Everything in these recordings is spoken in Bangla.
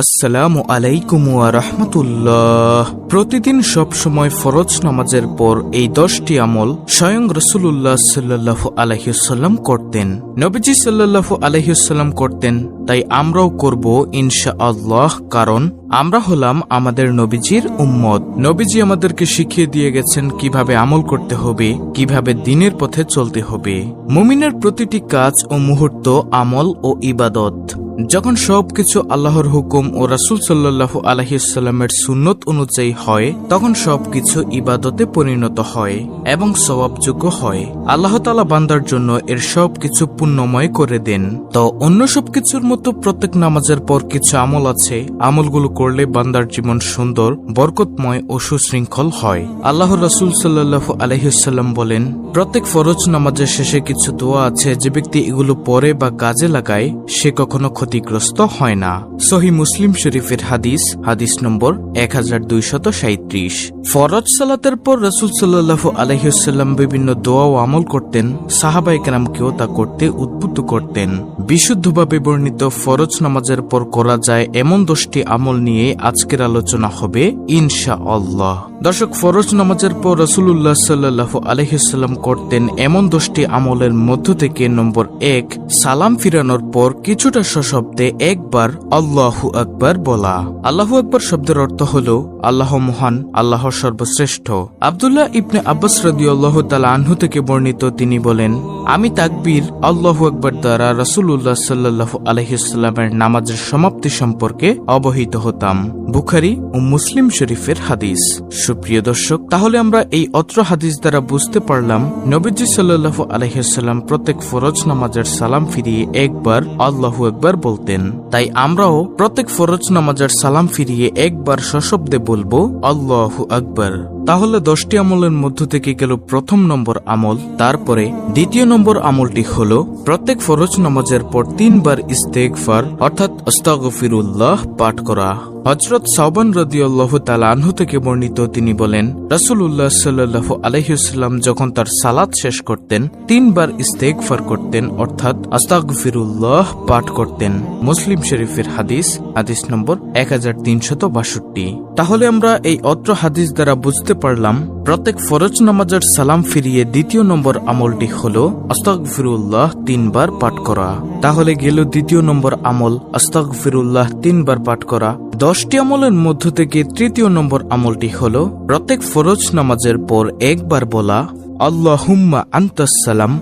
আসসালামু আলাইকুম রাহমাতুল্লাহ। প্রতিদিন সব সময় ফরজ নামাজের পর এই দশটি আমল স্বয়ং রসুল্লাহ সাল্লাল্লাহু আলহিউসাল্লাম করতেন। নবীজি সাল্লাল্লাহু আলহিউসাল্লাম করতেন, তাই আমরাও করব ইনশা আল্লাহ কারণ আমরা হলাম আমাদের নবীজির উম্মত। নবীজি আমাদেরকে শিখিয়ে দিয়ে গেছেন কীভাবে আমল করতে হবে, কীভাবে দিনের পথে চলতে হবে। মুমিনের প্রতিটি কাজ ও মুহূর্ত আমল ও ইবাদত। যখন সবকিছু আল্লাহর হুকুম ও রাসুল সাল্লাহ আলহিসাল্লামের সুন্নত অনুযায়ী হয়, তখন সবকিছু ইবাদতে পরিণত হয় এবং সবাবযোগ্য হয়। আল্লাহ তালা বান্দার জন্য এর সবকিছু পুণ্যময় করে দেন। তো অন্য সবকিছুর মতো প্রত্যেক নামাজের পর কিছু আমল আছে। আমলগুলো করলে বান্দার জীবন সুন্দর, বরকতময় ও সুশৃঙ্খল হয়। আল্লাহ রাসুল সাল্লাহ আলহিসাল্লাম বলেন, প্রত্যেক ফরজ নামাজের শেষে কিছু দোয়া আছে যে ব্যক্তি এগুলো পরে বা কাজে লাগায়, সে কখনো ক্ষতিগ্রস্ত হয় না। সহি মুসলিম শরীফের হাদিস হাদিস নম্বর এক হাজার দুইশত সাঁত্রিশ ফরজ সালাতের পর রসুল সাল্লাহ আলহিসাল্লাম বিভিন্ন দোয়া ও আমল করতেন সাহাবাই কেরামকেও তা করতে উদ্বুদ্ধ করতেন। বিশুদ্ধভাবে বর্ণিত ফরজ নামাজের পর করা যায় এমন দশটি আমল নিয়ে আজকের আলোচনা হবে ইনশা আল্লাহ দর্শক, ফরজ নামাজের পর রসুল্লাহ সাল্লাহ আলহিসাল্লাম করতেন এমন দশটি আমলের মধ্য থেকে নম্বর এক, সালাম ফিরানোর পর কিছুটা সশব্দে একবার আল্লাহু আকবার বলা। আল্লাহু আকবার শব্দের অর্থ হল আল্লাহ মহান, আল্লাহ সর্বশ্রেষ্ঠ। আবদুল্লাহ ইবনে আব্বাস রদিউল্লাহ তালা আনহু থেকে বর্ণিত তিনি বলেন, আমি তাকবীর আল্লাহু আকবার দ্বারা রসুল্লাহ সাল্লাহ আলহিসাল্লামের নামাজের সমাপ্তি সম্পর্কে অবহিত হতাম। বুখারি ও মুসলিম শরীফের হাদিস। সুপ্রিয় দর্শক, তাহলে আমরা এই অত্র হাদিস দ্বারা বুঝতে পারলাম, নবীজি সাল্লাহ আলহিসাল্লাম প্রত্যেক ফরজ নামাজের সালাম ফিরিয়ে একবার আল্লাহু একবার বলতেন। তাই আমরাও প্রত্যেক ফরজ নামাজের সালাম ফিরিয়ে একবার সশব্দে বলব, আল্লাহু আকবার তাহলে দশটি আমলের মধ্য থেকে গেল প্রথম নম্বর আমল, তারপরে দ্বিতীয় নম্বর আমলটি হল প্রত্যেক ফরজ নামাজের পর তিনবার ইস্তেকফার অর্থাৎ অস্তাগফিরুল্লাহ পাঠ করা। হজরত সাউবান রদিউল্লাহ তালা আনহু থেকে বর্ণিত তিনি বলেন রাসুল্লাহ সাল্লাহ আলহিউসাল্লাম যখন তার সালাদ শেষ করতেন, তিনবার ইস্তেকফার করতেন, অর্থাৎ আস্তাগফিরুল্লাহ পাঠ করতেন। মুসলিম শরীফের হাদিস হাদিস নম্বর এক তাহলে আমরা এই অত্র হাদিস দ্বারা বুঝতে পারলাম, প্রত্যেক ফরজ নামাজের সালাম ফিরিয়ে দ্বিতীয় নম্বর আমলটি হল আস্তাগফিরুল্লাহ তিনবার পাঠ করা। তাহলে গেল দ্বিতীয় নম্বর আমল, আস্তাগফিরুল্লাহ তিনবার পাঠ করা। দশটি আমলের মধ্য থেকে তৃতীয় নম্বর আমলটি হল প্রত্যেক ফরজ নামাজের পর একবার বলা, আল্লাহুম্মা আন্তাসালাম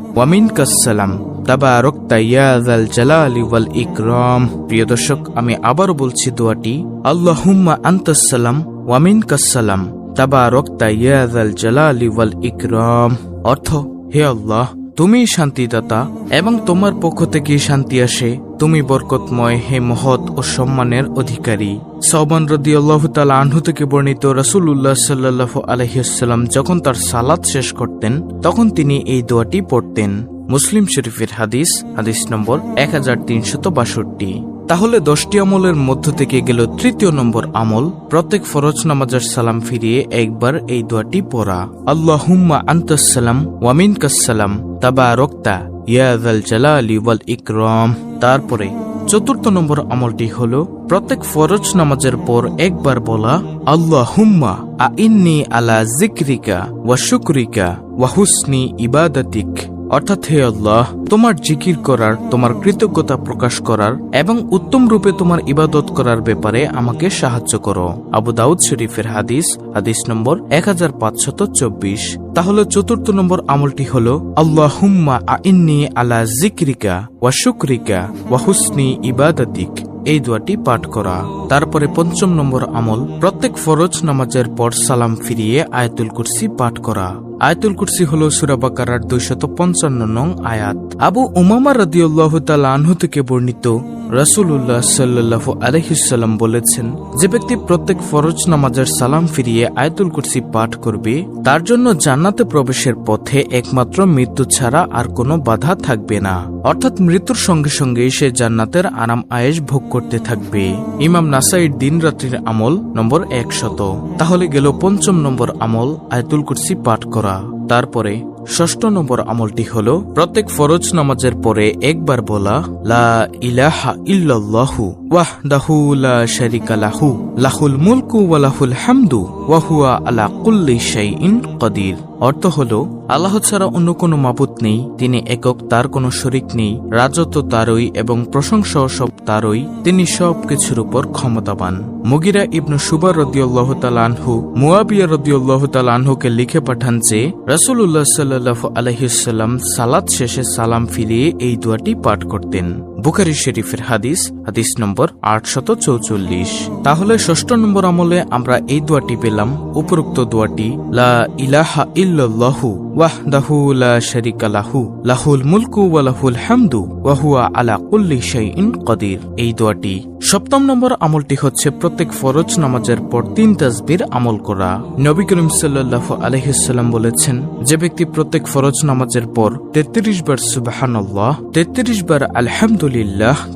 জালালি ওয়াল ইকরাম। প্রিয় দর্শক, আমি আবারও বলছি দোয়াটি, আল্লাহুম্মা আন্তাসালাম ওয়ামিনকাসালাম তাবারকতা ইয়াদাল জালালি ওয়াল ইকরাম। অর্থ, হে আল্লাহ তুমি শান্তিদাতা এবং তোমার পক্ষ থেকে শান্তি আসে। তুমি বরকতময়, হে মহৎ ও সম্মানের অধিকারী। সবান রদি আল্লাহ তালা আনহু থেকে বর্ণিত রসুল্লাহ সাল্লাহ আলহিসাল্লাম যখন তার সালাদ শেষ করতেন, তখন তিনি এই দোয়াটি পড়তেন। মুসলিম শরীফের হাদিস হাদিস নম্বর এক হাজার তিনশত বাষট্টি। তাহলে দশটি আমলের মধ্য থেকে গেল তৃতীয় নম্বর আমল। প্রত্যেক ফরজ নামাজের সালাম ফিরিয়ে একবার এই দোয়াটি পড়া। আল্লাহুম্মা আন্তাসালাম ওয়ামিন কাসালাম তাবা রক্তা ইয়াদাল জালালি ওয়াল ইকরম। তারপরে চতুর্থ নম্বর আমলটি হল, প্রত্যেক ফরজ নামাজের পর একবার বলা আল্লাহ হুম্মা আ ইন্নি আলা জিক্রিকা ওয়া শুক্রিকা ওয়া হুসনি ইবাদাতিক। অর্থাৎ হে আল্লাহ, তোমার জিকির করার, তোমার কৃতজ্ঞতা প্রকাশ করার এবং উত্তম রূপে তোমার ইবাদত করার ব্যাপারে আমাকে সাহায্য করো। আবু দাউদ শরীফের হাদিস হাদিস নম্বর এক হাজার পাঁচশত চব্বিশ। তাহলে চতুর্থ নম্বর আমলটি হল আল্লাহ হুম্মা আইন্নি আলা জিক্রিকা ওয়া শুক্রিকা ওয়া হুসনি ইবাদাতিক। এই দোয়াটি পাঠ করা। তারপরে পঞ্চম নম্বর আমল, প্রত্যেক ফরজ নামাজের পর সালাম ফিরিয়ে আয়াতুল কুরসি পাঠ করা। আয়তুল কুরসি হল সুরাবাকার দুইশত পঞ্চান্ন নং আয়াত। আবু উমামা রাদিউল্লাহ তালা থেকে বর্ণিত রাসুল্লাহ সাল্লাহ আলহিসাল্লাম বলেছেন, যে ব্যক্তি প্রত্যেক ফরজ নামাজের সালাম ফিরিয়ে আয়তুল কুরসি পাঠ করবে, তার জন্য জান্নাতে প্রবেশের পথে একমাত্র মৃত্যু ছাড়া আর কোনো বাধা থাকবে না। অর্থাৎ মৃত্যুর সঙ্গে সঙ্গে সে জান্নাতের আরাম আয়েস ভোগ করতে থাকবে। ইমাম নাসাইর দিন রাত্রির আমল নম্বর একশত। তাহলে গেল পঞ্চম নম্বর আমল আয়তুল কুরসি পাঠ করা। তারপরে ষষ্ঠ নম্বর আমলটি হল, প্রত্যেক ফরজ নামাজের পরে একবার বলা, লা ইলাহা ইল্লাল্লাহু ওয়াহদাহু লা শারিকা লাহু, লাহুল মুলকু ওয়া লাহুল হামদু ওয়া হুয়া আলা কুল্লি শাইইন কদির। অর্থ হল আল্লাহ ছাড়া অন্য কোনো মাবুত নেই, তিনি একক, তার কোনো শরিক নেই, রাজত্ব তারই এবং প্রশংসাও সব তারই, তিনি সব কিছুর উপর ক্ষমতাবান। মুগিরা ইবনু সুবা রদিউল্লাহ তালানহু মুয়াবিয়া রদিউল্লাহ তালানহুকে লিখে পাঠান যে রাসুল্লাহ সাল্লাহ আলহিসাল্লাম সালাদ শেষে সালাম ফিরিয়ে এই দোয়াটি পাঠ করতেন। বুখারি শরীফের হাদিস হাদিস নম্বর আটশত চৌচল্লিশ। তাহলে ষষ্ঠ নম্বর আমলে আমরা এই দোয়াটি পেলাম, উপরোক্ত দোয়াটি, লা ইলাহা ইল্লাল্লাহু ওয়াহদাহু লা শারিকা লাহু, লাহুল মুলকু ওয়া লাহুল হামদু ওয়া হুয়া আলা কুল্লি শাইইন কদির। এই দোয়াটি সপ্তম নম্বর আমলটি হচ্ছে প্রত্যেক ফরজ নামাজের পর তিন তাসবির আমল করা। নবী করিম সাল্লাহ আলহিসাল্লাম বলেছেন, যে ব্যক্তি প্রত্যেক ফরজ নামাজের পর তেত্রিশ বার সুবাহান্লাহ তেত্রিশ বার আলহামদুলিল্লাহ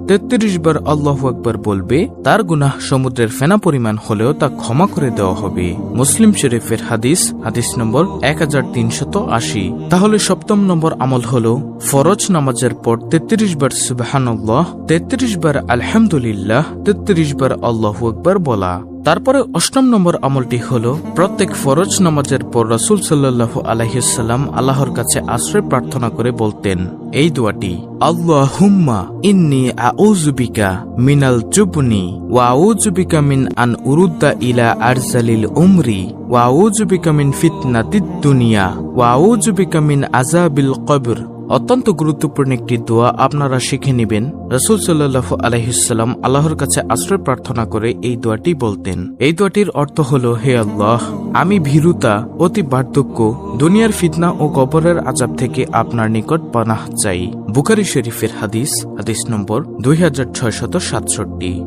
তেত্রিশ বার আল্লাহ আকবর বলবে, তার গুনাহ সমুদ্রের ফেনা পরিমাণ হলেও তা ক্ষমা করে দেওয়া হবে। মুসলিম শরীফের হাদিস হাদিস নম্বর এক হাজার তিনশত আশি। তাহলে সপ্তম নম্বর আমল হল, ফরজ নামাজের পর তেত্রিশ বার সুবাহান্লাহ তেত্রিশ বার আলহামদুলিল্লাহ, তেত্রিশ বার আল্লাহ আকবর বলা। তারপরে অষ্টম নম্বর আমলটি হল, প্রত্যেক ফরজ নামাজের পর রসুল সাল্লাহ আলহিসাল্লাম আল্লাহর কাছে আশ্রয় প্রার্থনা করে বলতেন, এই দোয়াটি আল্লাহ হুম্মা ইন্নি আউজুবিকা মিনাল জুবনি ওয়া আউজুবিকা মিন আন উরুদ্দা ইলা আরজালিল উমরি ওয়া আউজুবিকা মিন ফিতনাতিদ দুনিয়া ওয়া আউজুবিকা মিন আজাবিল কবর। অত্যন্ত গুরুত্বপূর্ণ একটি দোয়া আপনারা শিখে নেবেন। রসুল সাল্লাহ আলহিসাল্লাম আল্লাহর কাছে আশ্রয় প্রার্থনা করে এই দোয়াটি বলতেন। এই দোয়াটির অর্থ হল, হে আল্লাহ, আমি ভীরুতা, অতি বার্ধক্য, দুনিয়ার ফিতনা ও কবরের আজাব থেকে আপনার নিকট পানাহ চাই। বুখারি শরীফের হাদিস হাদিস নম্বর দুই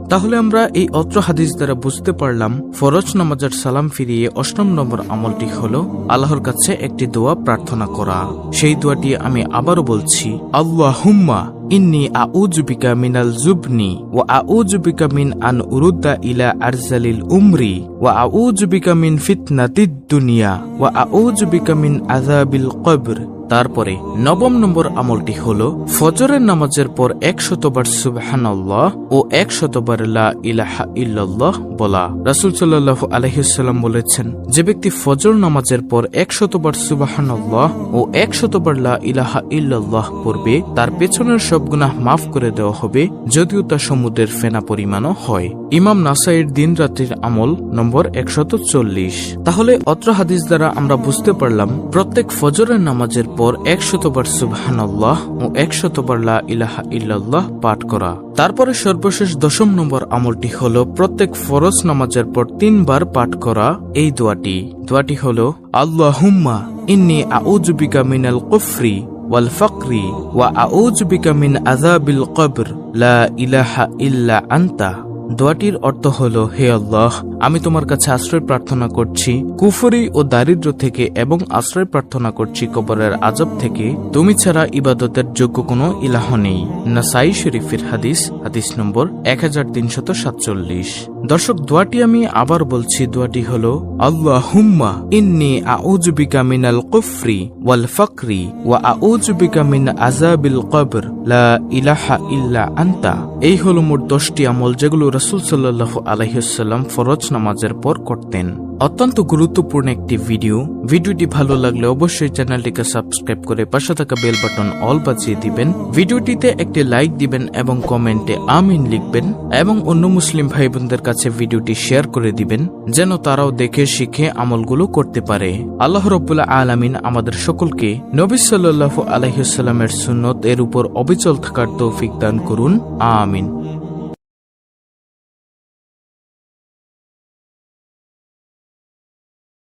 তাহলে আমরা এই অত্র হাদিস দ্বারা বুঝতে পারলাম, ফরজ নামাজের সালাম ফিরিয়ে অষ্টম নম্বর আমলটি হল, আল্লাহর কাছে একটি দোয়া প্রার্থনা করা। সেই দোয়াটি আমি আবারও বলছি আল্লাহ হুম্মা ইন্নি আউজুবিকা মিনাল জুবনি ও আউজুবিকা মিন আন উরুদ্দা ইলা আরজালিল উমরি ও আউজুবিকা মিন ফিতনাতিদ দুনিয়া ও আউজুবিকা মিন আজাবিল কবর। তারপরে নবম নম্বর আমলটি হল, ফজরের নামাজের পর একশতবার সুবহানাল্লাহ ও একশতবার লা ইলাহা ইল্লাল্লাহ বলা। রাসুল সাল্লাহ আলহিসাল্লাম বলেছেন, যে ব্যক্তি ফজর নামাজের পর একশতবার সুবাহানাল্লাহ ও একশতবার লা ইলাহা ইল্লাল্লাহ পড়বে, তার পেছনের সব গুনাহ মাফ করে দেওয়া হবে, যদিও তা সমুদ্রের ফেনা পরিমাণও হয়। ইমাম নাসাইয়ের দিন রাত্রির আমল নম্বর একশত চল্লিশ। তাহলে অত্র হাদিস দ্বারা আমরা বুঝতে পারলাম, প্রত্যেক ফজরের নামাজের পর একশতবার সুবহানাল্লাহ ও একশতবার লা ইলাহা ইল্লাল্লাহ পাঠ করা। তারপরে সর্বশেষ দশম নম্বর আমলটি হল প্রত্যেক ফরজ নামাজের পর তিনবার পাঠ করা এই দোয়াটি। দোয়াটি হল, আল্লাহুম্মা ইন্নি আউজুবিকা মিনাল কুফরি ওয়াল ফকরি ওয়া আউজুবিকা মিন আযাবিল কবর লা ইলাহা ইল্লা আনতা। দোয়াটির অর্থ হল, হে আল্লাহ, আমি তোমার কাছে আশ্রয় প্রার্থনা করছি। কুফরি ও দারিদ্র থেকে এবং আশ্রয় প্রার্থনা করছি কবরের আজব থেকে। তুমি ছাড়া ইবাদতের যোগ্য কোনো ইলাহ নেই। নাসাই শরীফের হাদিস হাদিস নম্বর এক হাজার তিনশত সাতচল্লিশ। দর্শক, দোয়াটি আমি আবার বলছি, দোয়াটি হল আল্লাহ হুম্মা ইন্নি আউজুবিকা মিনাল কুফরি ওয়াল ফকরি ওয়া আউজুবিকা মিন আজাবিল কবর, লা ইলাহা ইল্লা আন্তা। এই হল মোট দশটি আমল যেগুলো রসুল সাল্লাহ আলহিসাল্লাম ফরজ নামাজের পর করতেন। অত্যন্ত গুরুত্বপূর্ণ একটি ভিডিও। ভিডিওটি ভালো লাগলে অবশ্যই চ্যানেলটিকে সাবস্ক্রাইব করে পাশে থাকা বেল বাটন অল বাজিয়ে দিবেন। ভিডিওটিতে একটি লাইক দিবেন এবং কমেন্টে আমিন লিখবেন এবং অন্য মুসলিম ভাই বোনদের কাছে ভিডিওটি শেয়ার করে দিবেন, যেন তারাও দেখে, শিখে আমলগুলো করতে পারে। আল্লাহ রব্বুল্লাহ আলামিন আমাদের সকলকে নবী সাল্লাহ আলহিসাল্লামের সুন্নত এর উপর অবিচল থাকার তৌফিক দান করুন। আমিন।